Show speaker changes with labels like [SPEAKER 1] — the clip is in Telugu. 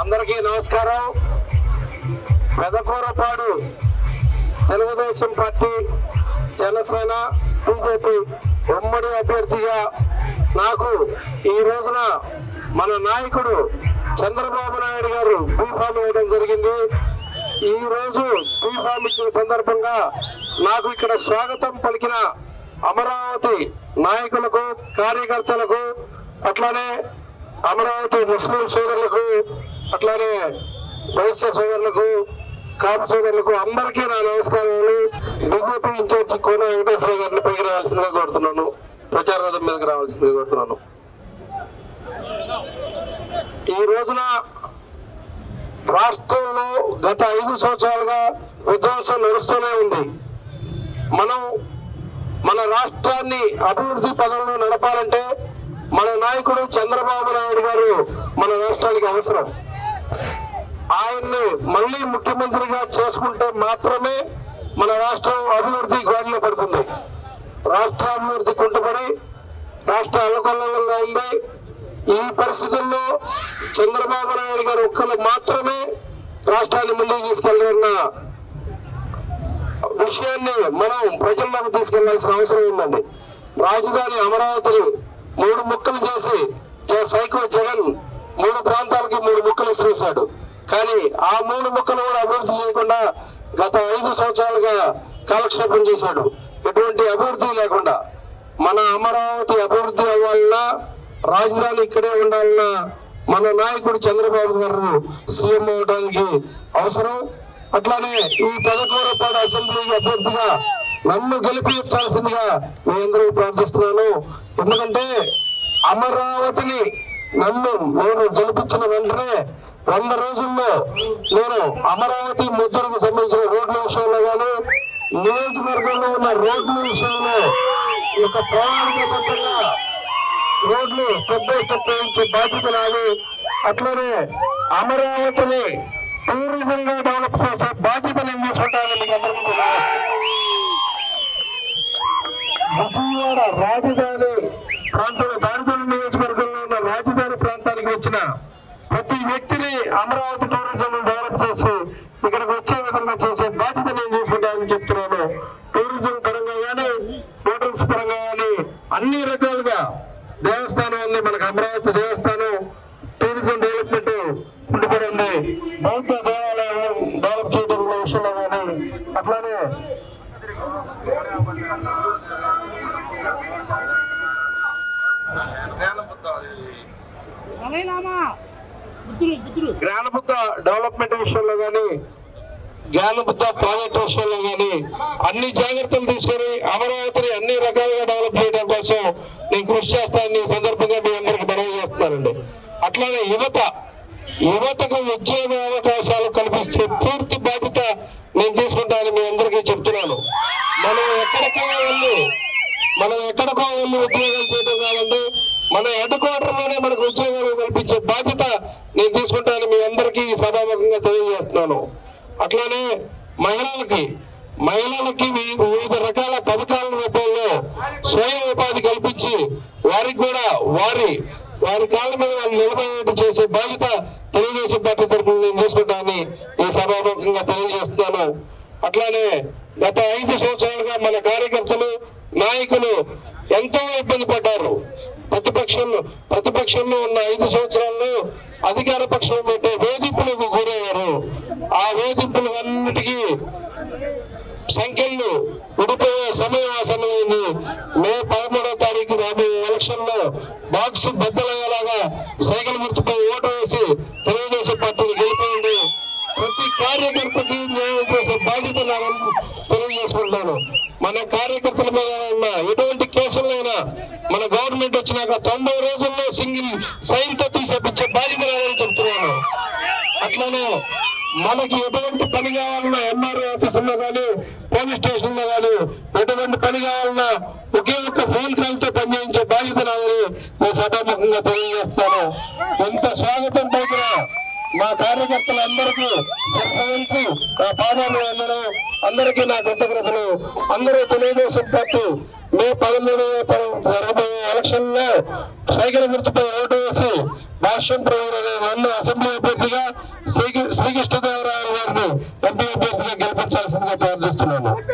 [SPEAKER 1] అందరికీ నమస్కారం. పెదకూరపాడు తెలుగుదేశం పార్టీ జనసేన బీజేపీ ఉమ్మడి అభ్యర్థిగా నాకు ఈ రోజున మన నాయకుడు చంద్రబాబు నాయుడు గారు బీఫామ్ ఇవ్వడం జరిగింది. ఈ రోజు బీఫామ్ ఇచ్చిన సందర్భంగా నాకు ఇక్కడ స్వాగతం పలికిన అమరావతి నాయకులకు కార్యకర్తలకు అట్లానే అమరావతి ముస్లిం సోదరులకు అట్లానే వైశ్య సోదరులకు కాపు సోదరులకు అందరికీ నా నమస్కారాలు. బీజేపీ ఇన్ఛార్జి కోన వెంకటేశ్వర గారిని పైకి రావాల్సిందిగా కోరుతున్నాను. ప్రచార రథం మీదకి రావాల్సిందిగా కోరుతున్నాను. ఈ రోజున రాష్ట్రంలో గత ఐదు సంవత్సరాలుగా విధ్వంసం నడుస్తూనే ఉంది. మనం మన రాష్ట్రాన్ని అభివృద్ధి పదంలో నడపాలంటే మన నాయకుడు చంద్రబాబు నాయుడు గారు మన రాష్ట్రానికి అవసరం. ఆయన్ని మళ్ళీ ముఖ్యమంత్రిగా చేసుకుంటే మాత్రమే మన రాష్ట్రం అభివృద్ధి గాడిలో పడుతుంది. రాష్ట్ర అభివృద్ధి కుంటుపడి రాష్ట్ర అల్లకొల్లంగా ఉంది ఈ పరిస్థితుల్లో చంద్రబాబు నాయుడు గారు ఒక్కరు మాత్రమే రాష్ట్రాన్ని ముందుకు తీసుకెళ్ళారన్న విషయాన్ని మనం ప్రజల్లోకి తీసుకెళ్ళాల్సిన అవసరం ఉందండి. రాజధాని అమరావతిని మూడు ముక్కలు చేసి సైకో జగన్ మూడు ప్రాంతాలకి మూడు ముక్కలు ఇసిరేశాడు కానీ ఆ మూడు ముక్కలు కూడా అభివృద్ధి చేయకుండా గత ఐదు సంవత్సరాలుగా కాలక్షేపం చేశాడు. ఎటువంటి అభివృద్ధి లేకుండా మన అమరావతి అభివృద్ధి అవ్వాలన్నా రాజధాని ఇక్కడే ఉండాలన్నా మన నాయకుడు చంద్రబాబు గారు సీఎం అవడానికి అవసరం. అట్లానే ఈ పదకూరపాడు అసెంబ్లీ అభ్యర్థిగా నన్ను గెలిపించాల్సిందిగా మీ అందరూ ప్రార్థిస్తున్నాను. ఎందుకంటే అమరావతిని నన్ను నేను గెలిపించిన వెంటనే వంద రోజుల్లో నేను అమరావతి ముద్రకు సంబంధించిన రోడ్ల విషయంలో కానీ నియోజకవర్గంలో ఉన్న రోడ్ల విషయంలో ఒక ప్రణాళికబద్ధంగా రోడ్లు పెద్ద స్టెప్ వేయించే బాధ్యత నాది అట్లనే అమరావతిని టూరిజం గా డెవలప్ చేసే బాధ్యత నేను తీసుకుంటానని మీకు అందరికీ విజయవాడ రాజధాని ప్రాంతంలో దానిపల్లి నియోజకవర్గంలో ఉన్న రాజధాని ప్రాంతానికి వచ్చిన ప్రతి వ్యక్తిని అమరావతి టూరిజం డెవలప్ చేసి ఇక్కడికి వచ్చే విధంగా చేసే బాధ్యత నేను తీసుకుంటానని చెప్తున్నాను. టూరిజం పరంగా కానీ హోటల్స్ పరంగా కానీ అన్ని రకాలుగా దేవస్థానం ఉంది మనకు అమరావతి దేవస్థానం టూరిజం డెవలప్మెంట్ ఉండిపోయి ఉంది బౌద్ధ దేవాలయం డెవలప్ చేయడం విషయంలో కానీ అట్లానే జ్ఞానబుద్ధ డెవలప్మెంట్ విషయంలో కానీ జ్ఞానబుద్ధ ప్రాజెక్ట్ విషయంలో కానీ అన్ని జాగ్రత్తలు తీసుకొని అమరావతిని అన్ని రకాలుగా డెవలప్ చేయడం కోసం నేను కృషి చేస్తానని సందర్భంగా మీ అందరికి మనవి చేస్తున్నానండి. అట్లానే యువత యువతకు ఉద్యోగ అవకాశాలు కల్పిస్తే పూర్తి బాధ్యత నేను తీసుకుంటానని మీ అందరికీ చెప్తున్నాను. మనం ఎక్కడికో వెళ్ళి మనం ఎక్కడికో వెళ్ళి ఉద్యోగాలు చేయడం కాదండి మన హెడ్ క్వార్టర్లోనే మనకు ఉద్యోగాలు కల్పించే బాధ్యత నేను తీసుకుంటానని మీ అందరికీ సభాముఖంగా తెలియజేస్తున్నాను. అట్లానే మహిళలకి మహిళలకి వివిధ రకాల పథకాల రూపంలో స్వయం ఉపాధి కల్పించి వారికి కూడా వారి వారి కాళ్ళ మీద వాళ్ళు నిలబడేట్టు చేసే బాధ్యత తెలుగుదేశం పార్టీ తరఫున నేను తీసుకుంటానని ఈ సభాముఖంగా తెలియజేస్తున్నాను. అట్లానే గత ఐదు సంవత్సరాలుగా మన కార్యకర్తలు నాయకులు ఎంతో ఇబ్బంది పడ్డారు. ప్రతిపక్షంలో ప్రతిపక్షంలో ఉన్న ఐదు సంవత్సరాల్లో అధికార పక్షం పెట్టే వేధింపులకు గురయ్యారు. ఆ వేధింపులు అన్నిటికీ సంఖ్యలు ఉడిపోయే సమయం ఆసన్నమైంది. మే పదమూడవ తారీఖు రాబోయే ఎలక్షన్లో బాక్స్ బద్దలయ్యేలాగా సైకిల్ గుర్తుపై ఓటు వేసి తెలుగుదేశం పార్టీని గెలిపోయింది ప్రతి కార్యకర్తకి న్యాయం చేసే బాధ్యత నాకు తెలియజేసుకుంటాను మన కార్యకర్తల మీద ఉన్న ఎటువంటి కేసులైనా మన గవర్నమెంట్ వచ్చినాక తొంభై రోజుల్లో సింగిల్ సైన్తో తీసేపించే బాధ్యత నాదని చెప్తున్నాను. అట్లానే మనకి ఎటువంటి పని కావాలన్నా ఎంఆర్ఓ ఆఫీసుల్లో కానీ పోలీస్ స్టేషన్లో కానీ ఎటువంటి పని కావాలన్నా ఒకే ఒక్క ఫోన్ కాల్తో పనిచేయించే బాధ్యత నాదని నేను సభాముఖంగా తెలియజేస్తాను ఎంత స్వాగతం పలికిన మా కార్యకర్తలందరికీ శిరసవించి నా పాదాలు అందరూ అందరికీ నా కృతజ్ఞతలు. అందరూ తెలుగుదేశం పార్టీ మే పదమూడవ జరగబోయే ఎలక్షన్లో సైకిల్ గుర్తుపై ఓటు వేసి భాష్యం అనే రెండు అసెంబ్లీ అభ్యర్థిగా శ్రీ శ్రీకృష్ణదేవరాయలు గారిని ఎంపీ అభ్యర్థిగా గెలిపించాల్సిందిగా ప్రార్థిస్తున్నాను.